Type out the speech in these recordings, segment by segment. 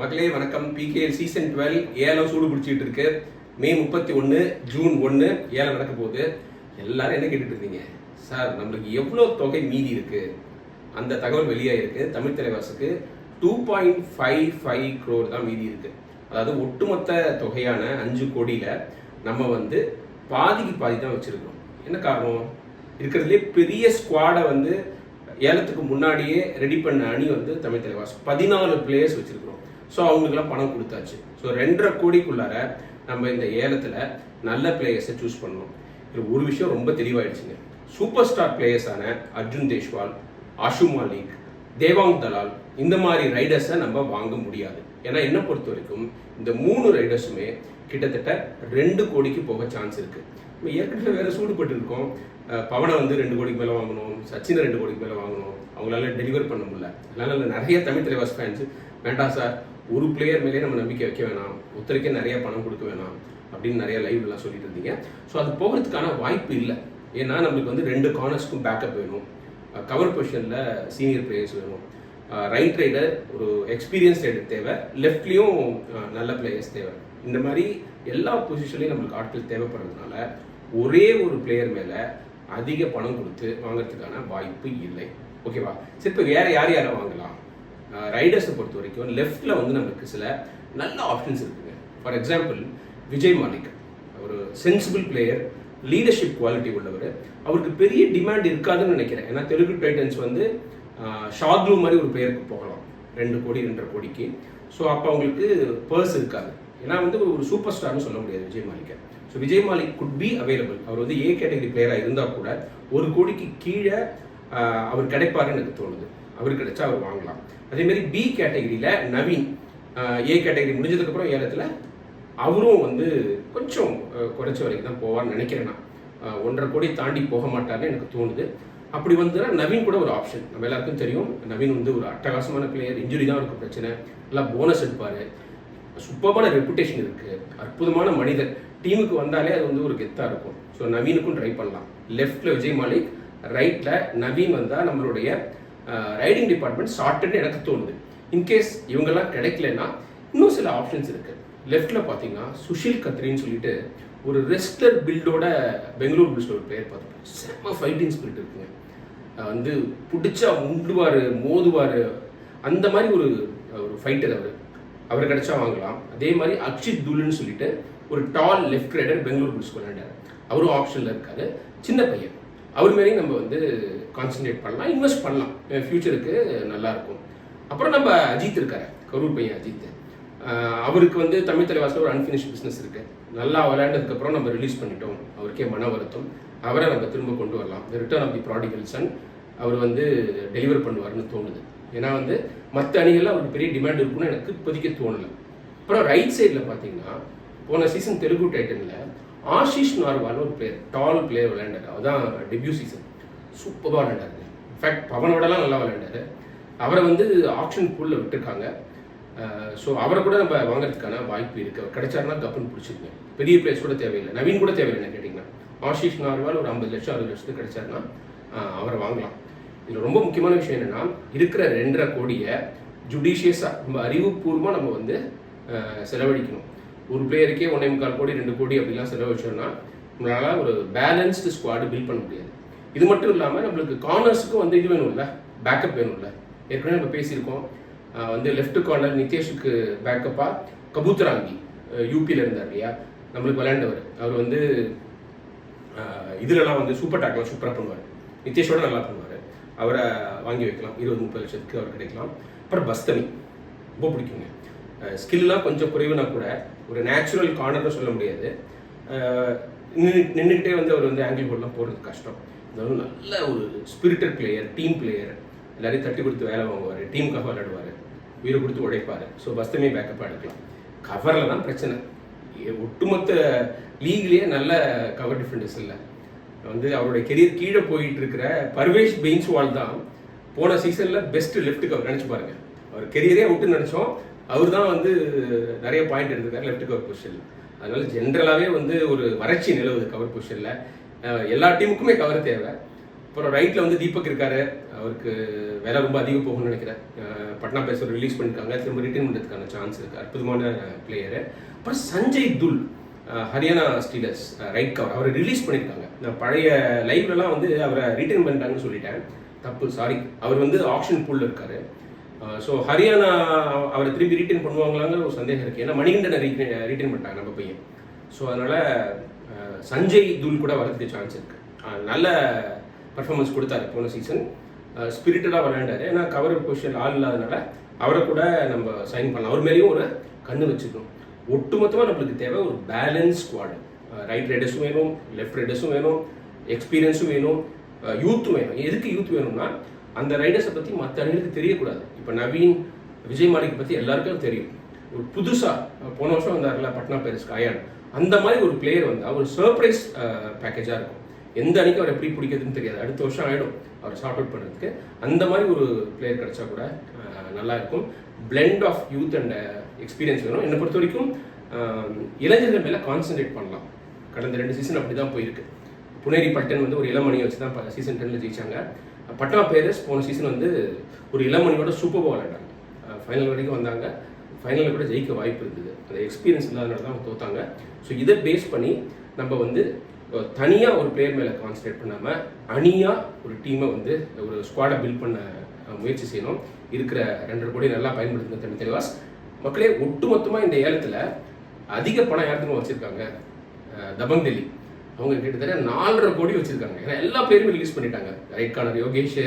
மகளே வணக்கம். PKL season twelve ஏலம் சூடு பிடிச்சிட்டு இருக்கு. மே முப்பத்தி ஒன்று ஜூன் ஒன்று ஏலம் நடக்க போகுது. எல்லாரும் என்ன கேட்டுட்டு இருந்தீங்க சார் நம்மளுக்கு எவ்வளோ தொகை மீதி இருக்கு? அந்த தகவல் வெளியாயிருக்கு Tamil தலைவாசுக்கு two point five five crore தான் மீதி இருக்கு. அதாவது ஒட்டுமொத்த தொகையான அஞ்சு கோடியில் நம்ம வந்து பாதிக்கு பாதி தான் வச்சுருக்கோம் என்ன காரணம்? இருக்கிறதுலே பெரிய ஸ்குவாடை வந்து ஏலத்துக்கு முன்னாடியே ரெடி பண்ண அணி வந்து தமிழ் தலைவாஸ் பதினாலு பிளேயர்ஸ் வச்சுருக்கிறோம். ஸோ அவங்களுக்குலாம் பணம் கொடுத்தாச்சு. ஸோ ரெண்டரை கோடிக்குள்ளார நம்ம இந்த ஏலத்தில் நல்ல பிளேயர்ஸை சூஸ் பண்ணணும் இது ஒரு விஷயம் ரொம்ப தெளிவாயிடுச்சுங்க. சூப்பர் ஸ்டார் பிளேயர்ஸான அர்ஜுன் தேஷ்வால் ஆஷு மாலிக் தேவாங் தலால் இந்த மாதிரி ரைடர்ஸை நம்ம வாங்க முடியாது. ஏன்னா என்ன பொறுத்த வரைக்கும் இந்த மூணு ரைடர்ஸுமே கிட்டத்தட்ட ரெண்டு கோடிக்கு போக சான்ஸ் இருக்கு. நம்ம ஏற்கனவே வேற சூடுபட்டு இருக்கோம் பவனை வந்து ரெண்டு கோடிக்கு மேலே வாங்கணும் சச்சினை ரெண்டு கோடிக்கு மேலே வாங்கணும். அவங்களால டெலிவர் பண்ண முடியல. அதனால நிறைய தமிழ் தலைவாஸ் ஃபேன்ஸ் வேண்டாம் சார் ஒரு பிளேயர் மேலேயே நம்ம நம்பிக்கை வைக்க வேணாம். ஒருத்தருக்கே நிறைய பணம் கொடுக்க வேணாம் அப்படின்னு நிறைய லைவ்லாம் சொல்லிட்டு இருந்தீங்க. ஸோ அது போகிறதுக்கான வாய்ப்பு இல்லை. ஏன்னா நம்மளுக்கு வந்து ரெண்டு கார்னர்ஸ்க்கும் பேக்கப் வேணும். கவர் பொசிஷனில் சீனியர் பிளேயர்ஸ் வேணும். ரைட் ரைடர் ஒரு எக்ஸ்பீரியன்ஸ் ரைடர் தேவை. லெஃப்ட்லேயும் நல்ல பிளேயர்ஸ் தேவை. இந்த மாதிரி எல்லா பொசிஷன்லையும் நம்மளுக்கு ஆட்கள் தேவைப்படுறதுனால ஒரே ஒரு பிளேயர் மேலே அதிக பணம் கொடுத்து வாங்குறதுக்கான வாய்ப்பு இல்லை. ஓகேவா சரி இப்போ வேற யார் யாரை வாங்கலாம்? ரைடர்ஸை பொறுத்த வரைக்கும் லெஃப்டில் வந்து நமக்கு சில நல்ல ஆப்ஷன்ஸ் இருக்குங்க. ஃபார் எக்ஸாம்பிள் விஜய் மாலிக் ஒரு சென்சிபிள் பிளேயர் லீடர்ஷிப் குவாலிட்டி உள்ளவர். அவருக்கு பெரிய டிமாண்ட் இருக்காதுன்னு நினைக்கிறேன். ஏன்னா தெலுங்கு டைட்டன்ஸ் வந்து ஷாக்லூ மாதிரி ஒரு பிளேயருக்கு போகலாம். ரெண்டு கோடி ரெண்டரை கோடிக்கு. ஸோ அப்போ அவங்களுக்கு பர்ஸ் இருக்காது. ஏன்னா வந்து ஒரு சூப்பர் ஸ்டார்னு சொல்ல முடியாது Vijay மாலிக்கை so Vijay Malik good be available அவர் வந்து ஏ கேட்டகரி பிளேயராக இருந்தால் கூட ஒரு கோடிக்கு கீழே அவர் கிடைப்பாருன்னு எனக்கு தோணுது. அவர் கிடைச்சா அவர் வாங்கலாம். அதே மாதிரி பி கேட்டகரியில் நவீன் ஏ கேட்டகரி முடிஞ்சதுக்கப்புறம் ஏலத்தில் அவரும் வந்து கொஞ்சம் குறைச்ச வரைக்கும் தான் போவார்னு நினைக்கிறேன் நான். ஒன்றரை கோடி தாண்டி போக மாட்டார்னு எனக்கு தோணுது. அப்படி வந்துன்னா நவீன் கூட ஒரு ஆப்ஷன் நம்ம எல்லாருக்கும் தெரியும் நவீன் வந்து ஒரு அட்டகாசமான பிளேயர் இன்ஜுரி தான் இருக்கும் பிரச்சனை. நல்லா போனஸ் எடுப்பார். சூப்பரான ரெப்புடேஷன் இருக்குது அற்புதமான மனிதர். டீமுக்கு வந்தாலே அது வந்து ஒரு கெத்தாக இருக்கும். ஸோ நவீனுக்கும் ட்ரை பண்ணலாம். லெஃப்டில் விஜய் மாலிக் ரைட்டில் நவீன் வந்தால் நம்மளுடைய ரைடிங் டிபார்ட்மெண்ட் ஷார்ட்டுன்னு எனக்கு தோணுது. இன்கேஸ் இவங்கெல்லாம் கிடைக்கலன்னா இன்னும் சில ஆப்ஷன்ஸ் இருக்குது லெஃப்டில் பார்த்தீங்கன்னா சுஷில் கத்ரின்னு சொல்லிட்டு ஒரு ரெஸ்லர் பில்டோட பெங்களூர் பில்ஸ்ல ஒரு பிளேயர் பார்த்துருக்கோம் செம்ம ஃபைட்டிங் ஸ்பிரிட் இருக்குங்க. வந்து பிடிச்சா முண்டுவார் மோதுவார். அந்த மாதிரி ஒரு ஒரு ஃபைட்டர் அவர். அவர் கிடைச்சா வாங்கலாம். அதே மாதிரி அக்ஷித் துல்லுன்னு சொல்லிட்டு ஒரு tall left raider Bengaluru Bulls விளையாண்டார். அவரும் ஆப்ஷனில் இருக்காரு. சின்ன பையன். அவர் மாரி நம்ம வந்து கான்சென்ட்ரேட் பண்ணலாம் இன்வெஸ்ட் பண்ணலாம். ஃப்யூச்சருக்கு நல்லா இருக்கும். அப்புறம் நம்ம அஜித் இருக்காரு கரூர் பையன் அஜித். அவருக்கு வந்து தமிழ் தலைவாசில் ஒரு அன்ஃபினிஷ் பிஸ்னஸ் இருக்குது நல்லா விளையாண்டதுக்கப்புறம் நம்ம ரிலீஸ் பண்ணிட்டோம். அவருக்கே மன வருத்தம். அவரை நம்ம திரும்ப கொண்டு வரலாம். Return of the prodigal son அவர் வந்து டெலிவர் பண்ணுவார்னு தோணுது. ஏன்னா வந்து மற்ற அணிகளில் அவருக்கு பெரிய டிமாண்ட் இருக்குன்னு எனக்கு இப்போதைக்கு தோணலை. அப்புறம் ரைட் சைடில் பார்த்தீங்கன்னா போன சீசன் தெலுங்கு டைட்டனில் ஆஷிஷ் நார்வால்னு ஒரு பிளேயர் டால் பிளேயர் விளையாண்டாரு. அதுதான் டெபியூ சீசன் சூப்பராக விளையாண்டாரு. இன்ஃபேக்ட் பவனோடலாம் நல்லா விளையாண்டாரு. அவரை வந்து ஆப்ஷன் பூலில் விட்டுருக்காங்க. ஸோ அவரை கூட நம்ம வாங்குறதுக்கான வாய்ப்பு இருக்குது அவர் கிடைச்சாருன்னா கப்புன்னு பிடிச்சிருக்கேன் பெரிய பிளேஸ் கூட தேவையில்லை. நவீன் கூட தேவையில்லை என்ன கேட்டிங்கன்னா. ஆஷிஷ் நார்வால் ஒரு ஐம்பது லட்சம் அறுபது லட்சத்துக்கு கிடைச்சாருன்னா அவரை வாங்கலாம். இதில் ரொம்ப முக்கியமான விஷயம் என்னென்னா இருக்கிற ரெண்டரை கோடியை ஜுடிஷியஸாக ரொம்ப அறிவுபூர்வமாக நம்ம வந்து செலவழிக்கணும். ஒரு பிளேயருக்கே ஒன்றே முக்கால் கோடி ரெண்டு கோடி அப்படிலாம் செலவழிச்சோம்னா நம்மளால ஒரு பேலன்ஸ்டு ஸ்குவாடு பில்ட் பண்ண முடியாது. இது மட்டும் இல்லாமல் நம்மளுக்கு கார்னர்ஸுக்கும் வந்து இது வேணும்ல பேக்கப் வேணும்ல. ஏற்கனவே நம்ம பேசியிருக்கோம். வந்து லெஃப்ட் கார்னர் நிதேஷுக்கு பேக்கப்பாக கபூத்தராங்கி யூபியில் இருந்தார் இல்லையா? நம்மளுக்கு விளையாண்டவர். அவர் வந்து இதுலலாம் வந்து சூப்பர் டாக்லாம் சூப்பராக பண்ணுவார். நிதேஷோட நல்லா பண்ணுவார். அவரை வாங்கி வைக்கலாம். இருபது முப்பது லட்சத்துக்கு அவர் கிடைக்கலாம். அப்புறம் பஸ்தனி. ரொம்ப பிடிக்குங்க. ஸ்கில்லாம் கொஞ்சம் குறைவுனா கூட ஒரு நேச்சுரல் கார்னர்னு சொல்ல முடியாது. நின்றுக்கிட்டே வந்து அவர் வந்து ஆங்கிள் போர்டெலாம் போகிறது கஷ்டம். இருந்தாலும் நல்ல ஒரு ஸ்பிரிட்டட் பிளேயர் டீம் பிளேயர் எல்லாரையும் தட்டி கொடுத்து வேலை வாங்குவார் டீமுக்காக விளையாடுவார் உயிரை கொடுத்து உழைப்பார். ஸோ பஸ்தமே பேக்கப்பாக எடுக்கலாம். கவரில் தான் பிரச்சனை. ஒட்டுமொத்த லீக்லேயே நல்ல கவர் டிஃபெண்டர்ஸ் இல்லை. வந்து அவருடைய கெரியர் கீழே போயிட்டு இருக்கிற பர்வேஷ் பெயின்ஸ்வால் தான் போன சீசனில் பெஸ்ட் லெஃப்ட் கவர் நினச்சி பாருங்க. அவர் கெரியரே விட்டு நினச்சோம். அவர் தான் வந்து நிறைய பாயிண்ட் எடுத்திருக்காரு லெஃப்ட் கவர் பொசிஷனில் அதனால ஜென்ரலாகவே வந்து ஒரு வறட்சி நிலவுது கவர் பொசிஷனில் எல்லா டீமுக்குமே கவர் தேவை. அப்புறம் ரைட்டில் வந்து தீபக் இருக்காரு. அவருக்கு வேலை ரொம்ப அதிகம் போகும்னு நினைக்கிறேன். பட்னா பேசர் ரிலீஸ் பண்ணியிருக்காங்க திரும்ப ரிட்டர்ன் பண்ணுறதுக்கான சான்ஸ் இருக்கு. அற்புதமான பிளேயரு அப்புறம் Sanjay Dhul Haryana Steelers right cover அவரை ரிலீஸ் பண்ணியிருக்காங்க நான் பழைய லைவ்லலாம் வந்து அவரை ரிட்டர்ன் பண்ணிட்டாங்கன்னு சொல்லிட்டேன். தப்பு சாரி அவர் வந்து ஆப்ஷன் பூலில் இருக்காரு. ஸோ ஹரியானா அவரை திரும்பி ரீட்டைன் பண்ணுவாங்களாங்கிற ஒரு சந்தேகம் இருக்குது ஏன்னா மணிகண்டனை ரிட்டர்ன் பண்ணிட்டாங்க நம்ம பையன். ஸோ அதனால் சஞ்சய் தூல் கூட வரதுக்கு சான்ஸ் இருக்கு. நல்ல பர்ஃபார்மன்ஸ் கொடுத்தாரு போன சீசன் ஸ்பிரிட்டடாக விளையாண்டாரு. ஏன்னா கவர் பொசிஷன் ஆள் இல்லாதனால அவரை கூட நம்ம சைன் பண்ணலாம். அவர் மேலேயும் ஒரு கண்ணு வச்சுக்கணும் ஒட்டுமொத்தமாக நம்மளுக்கு தேவை ஒரு பேலன்ஸ் ஸ்குவாடு ரைட் ரைடர்ஸும் வேணும் லெஃப்ட் ரைடர்ஸும் வேணும் எக்ஸ்பீரியன்ஸும் வேணும் யூத்தும் வேணும். எதுக்கு யூத் வேணும்னா அந்த ரைடர்ஸை பற்றி மற்ற அணிகளுக்கு தெரியக்கூடாது. இப்போ நவீன் விஜய் மாலிக் பற்றி எல்லாருக்கும் தெரியும். ஒரு புதுசாக போன வருஷம் வந்தார்ல பட்னா பேரஸ் அயான் அந்த மாதிரி ஒரு பிளேயர் வந்து அவர் சர்ப்ரைஸ் பேக்கேஜாக இருக்கும். எந்த அணிக்கு அவர் எப்படி பிடிக்கிறதுன்னு தெரியாது. அடுத்த வருஷம் ஆகிடும் அவர் ஷார்ட் அவுட் பண்ணுறதுக்கு அந்த மாதிரி ஒரு பிளேயர் கிடைச்சா கூட நல்லா இருக்கும். Blend of youth and experience வேணும். என்னை பொறுத்த வரைக்கும் இளைஞர்கள் மேலே கான்சென்ட்ரேட் பண்ணலாம். கடந்த ரெண்டு சீசன் அப்படி தான் போயிருக்கு. புனேரி பட்டன் வந்து ஒரு இளமணியை வச்சு தான் சீசன் டென்னில் ஜெயிச்சாங்க. பட்னா பேரஸ் போன சீசன் வந்து ஒரு இளமணியோட சூப்பர் விளையாண்டாங்க ஃபைனல் வரைக்கும் வந்தாங்க. ஃபைனலில் கூட ஜெயிக்க வாய்ப்பு இருந்தது. அந்த எக்ஸ்பீரியன்ஸ் இல்லாதனால தான் அவங்க தோத்தாங்க. ஸோ இதை பேஸ் பண்ணி நம்ம வந்து தனியாக ஒரு பிளேயர் மேலே கான்சன்ட்ரேட் பண்ணாமல் அணியாக ஒரு டீமை வந்து ஒரு ஸ்குவாடை பில்ட் பண்ண முயற்சி செய்யணும். இருக்கிற ரெண்டரை கோடி நல்லா பயன்படுத்துங்க தமிழ் தெளிவாஸ். மக்களே ஒட்டுமொத்தமாக இந்த ஏலத்தில் அதிக பணம் யாருக்கும் வச்சுருக்காங்க? தபங் டெல்லி அவங்க கிட்டத்தட்ட நாலரை கோடி வச்சிருக்காங்க. ஏன்னா எல்லா பேருமே ரிலீஸ் பண்ணிட்டாங்க. ரைட் கார்னர் யோகேஷ்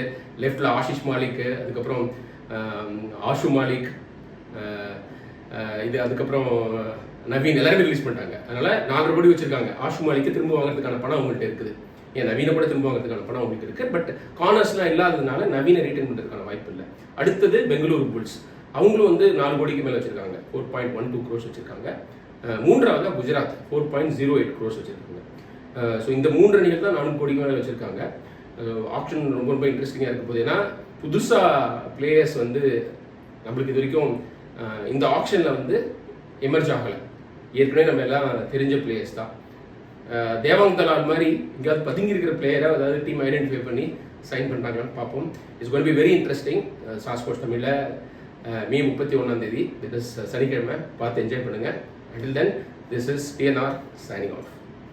லெஃப்டில் ஆஷிஷ் மாலிக் அதுக்கப்புறம் ஆஷு மாலிக் இது அதுக்கப்புறம் நவீன் எல்லாருமே ரிலீஸ் பண்ணிட்டாங்க. அதனால நாலரை கோடி வச்சிருக்காங்க. ஆஷு மாலிக்கு திரும்ப வாங்குறதுக்கான பணம் அவங்கள்ட்ட இருக்குது. ஏன் நவீன கூட திரும்ப வாங்குறதுக்கான பணம் அவங்களுக்கு இருக்குது பட் கார்னர்ஸ்லாம் இல்லாததுனால நவீன ரிட்டர்ன் பண்ணுறதுக்கான வாய்ப்பு இல்லை. அடுத்தது பெங்களூரு புல்ஸ். அவங்களும் வந்து நாலு கோடிக்கு மேலே வச்சிருக்காங்க. Four point one two crores வச்சிருக்காங்க. மூன்றாவது Gujarat. Four point zero eight crores வச்சிருக்காங்க. ஸோ இந்த மூன்று அணிகள் தான் நானூறு கோடிக்கு மேலே வச்சுருக்காங்க. ஆப்ஷன் ரொம்ப ரொம்ப இன்ட்ரெஸ்டிங்காக இருக்க போது ஏன்னா புதுசாக பிளேயர்ஸ் வந்து நம்மளுக்கு இது வரைக்கும் இந்த ஆப்ஷனில் வந்து எமர்ஜ் ஆகலை. ஏற்கனவே நம்ம எல்லாம் தெரிஞ்ச பிளேயர்ஸ் தான். தேவாங் தலால் மாதிரி எங்கேயாவது பதுங்கி இருக்கிற பிளேயரை அதாவது டீம் ஐடென்டிஃபை பண்ணி சைன் பண்ணுறாங்களான்னு பார்ப்போம். It's gonna be very interesting சாஸ்போர்ட்ஸ் தமிழில் மே முப்பத்தி ஒன்றாம் தேதி. திட் இஸ் சனிக்கிழமை. பார்த்து என்ஜாய் பண்ணுங்கள் until then this is TNR signing off